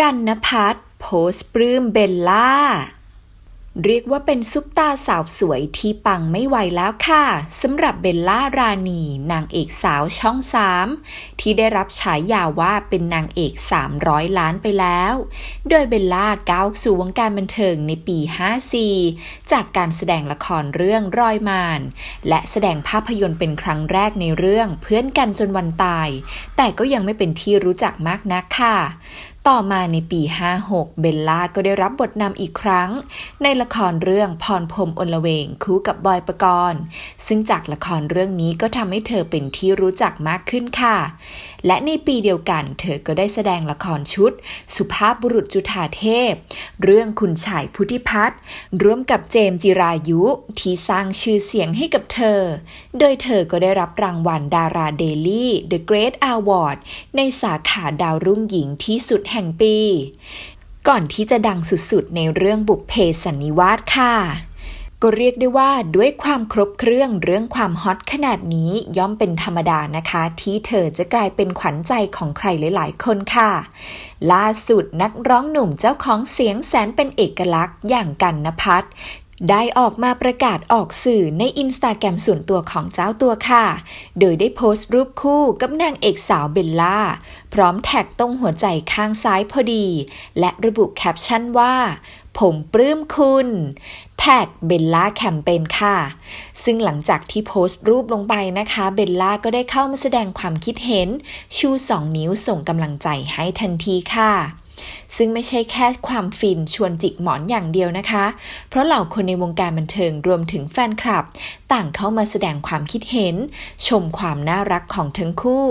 กันนพัฒน์โพสปลื้มเบลล่า เรียกว่าเป็นซุปตาสาวสวยที่ปังไม่ไหวแล้วค่ะสำหรับเบลล่ารานีนางเอกสาวช่องสามที่ได้รับฉายาว่าเป็นนางเอก 300 ล้านไปแล้ว โดยเบลล่าก้าวสู่วงการบันเทิงในปี 54 จากการแสดงละครเรื่องรอยมาน และแสดงภาพยนตร์เป็นครั้งแรกในเรื่องเพื่อนกันจนวันตาย แต่ก็ยังไม่เป็นที่รู้จักมากนักค่ะต่อมาในปี 56 เบลล่าก็ได้รับบทนำอีกครั้ง ในละครเรื่องพรพรมอนละเวงคู่กับบอยปกรณ์ซึ่งจากละครเรื่องนี้ก็ทำให้เธอเป็นที่รู้จักมากขึ้นค่ะ และในปีเดียวกัน เธอก็ได้แสดงละครชุด สุภาพบุรุษจุฑาเทพ เรื่องคุณชายพุทธิพัฒน์ร่วมกับเจมจิรายุที่สร้างชื่อเสียงให้กับเธอ โดยเธอก็ได้รับรางวัลดาราเดลี่ The Great Award ในสาขาดาวรุ่งหญิงที่สุดแห่งปี ก่อนที่จะดังสุดๆ ในเรื่องบุพเพสันนิวาสค่ะก็เรียกได้ว่าด้วยความครบเครื่องเรื่องความฮอตขนาดนี้ย่อมเป็นธรรมดานะคะ ที่เธอจะกลายเป็นขวัญใจของใครหลาย ๆ คนค่ะ ล่าสุดนักร้องหนุ่มเจ้าของเสียงแสนเป็นเอกลักษณ์อย่างกันนพัฒน์ ได้ออกมาประกาศออกสื่อในอินสตาแกรมส่วนตัวของเจ้าตัวค่ะ โดยได้โพสต์รูปคู่กับนางเอกสาวเบลล่า พร้อมแท็กตรงหัวใจข้างซ้ายพอดี และระบุแคปชั่นว่า ผมปลื้มคุณแท็กเบลล่าแคมเปญค่ะ ซึ่งหลังจากที่โพสต์รูปลงไปนะคะ เบลล่าก็ได้เข้ามาแสดงความคิดเห็น ชู 2 นิ้วส่งกำลังใจให้ทันทีค่ะ ซึ่งไม่ใช่แค่ความฟินชวนจิกหมอนอย่างเดียวนะคะ เพราะเหล่าคนในวงการบันเทิงรวมถึงแฟนคลับ ต่างเข้ามาแสดงความคิดเห็น ชมความน่ารักของทั้งคู่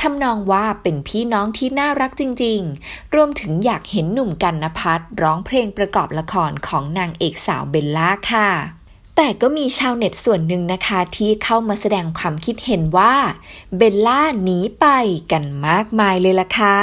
ทำนองว่าเป็นพี่น้องที่น่ารักจริง ๆ รวมถึงอยากเห็นหนุ่มกันนพัฒน์ร้องเพลงประกอบละครของนางเอกสาวเบลล่าค่ะแต่ก็มีชาวเน็ตส่วนหนึ่งนะคะที่เข้ามาแสดงความคิดเห็นว่าเบลล่าหนีไปกันมากมายเลยล่ะค่ะ